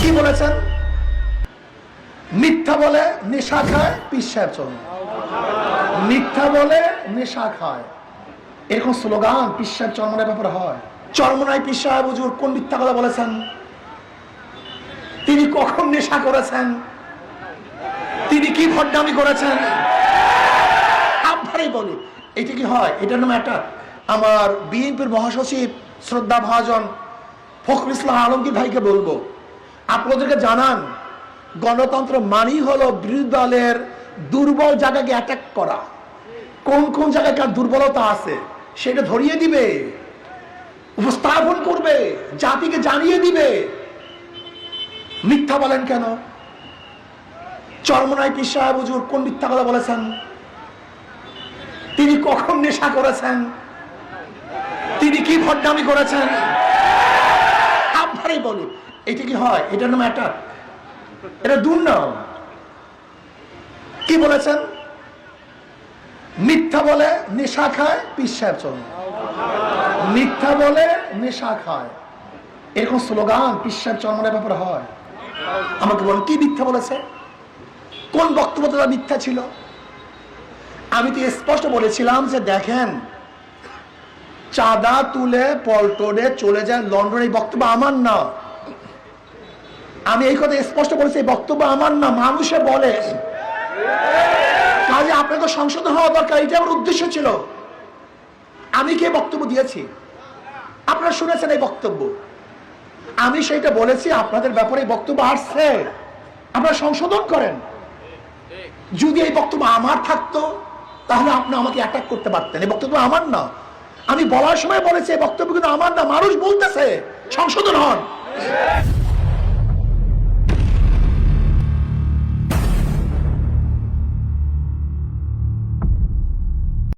কি বলেছেন? মিথ্যা বলে নেশা খায় মিথ্যা বলে নেশা খায়। এরকম স্লোগান ব্যাপারে হয়। চরমনায় কোন মিথ্যা কথা বলেছেন? তিনি কখন নেশা করেছেন? তিনি কি ভণ্ডামি করেছেন? আপনারই বলি, এটা কি হয়? এটার নামে একটা আমার বিএনপির মহাসচিব শ্রদ্ধা ভাজন ফখরুল ইসলাম আলমগীর ভাইকে বলব, আপনাদেরকে জানান, গণতন্ত্র মানি হলো বিরোধী দলের দুর্বল জায়গাকে অ্যাটাক করা। কোন কোন জায়গায় কার দুর্বলতা আছে, সেটা ধরিয়ে দিবে, উপস্থাপন করবে, জাতিকে জানিয়ে দিবে। মিথ্যা বলেন কেন? চরমনায় পীর সাহেব কোন মিথ্যা কথা বলেছেন? তিনি কখন নেশা করেছেন? তিনি কি ভণ্ডামি করেছেন? আপনারই বলি এটা কি হয়? এটার নামে একটা এটা দুর্নাম। কি বলেছেন? মিথ্যা বলে নেশা খায়, পিস সাহেব চল মিথ্যা বলে নেশা খায়। এরকম স্লোগান পিস সাহেব চরমনের ব্যাপারে হয়। আমাকে বলেন, কি মিথ্যা বলেছে? কোন বক্তব্য মিথ্যা ছিল? আমি তো স্পষ্ট বলেছিলাম যে দেখেন চাঁদা তুলে পল্টনে চলে যায় লন্ডন। এই বক্তব্য আমার না। আমি এই কথা স্পষ্ট বলেছি এই বক্তব্য আমার না। মানুষে বলে। কাজে আপনাকে সংশোধন হওয়া দরকার এটা আমার উদ্দেশ্য ছিল। আমি কে বক্তব্য দিয়েছি? আপনারা শুনেছেন এই বক্তব্য। আমি সেইটা বলেছি, আপনাদের ব্যাপারে এই বক্তব্য আসছে। আপনারা সংশোধন করেন। যদি এই বক্তব্য আমার থাকতো, তাহলে আপনি আমাকে অ্যাটাক করতে পারতেন। এই বক্তব্য আমার না। আমি বলার সময় বলেছি বক্তব্য কিন্তু আমার না মানুষ বলতেছে। সংশোধন হন।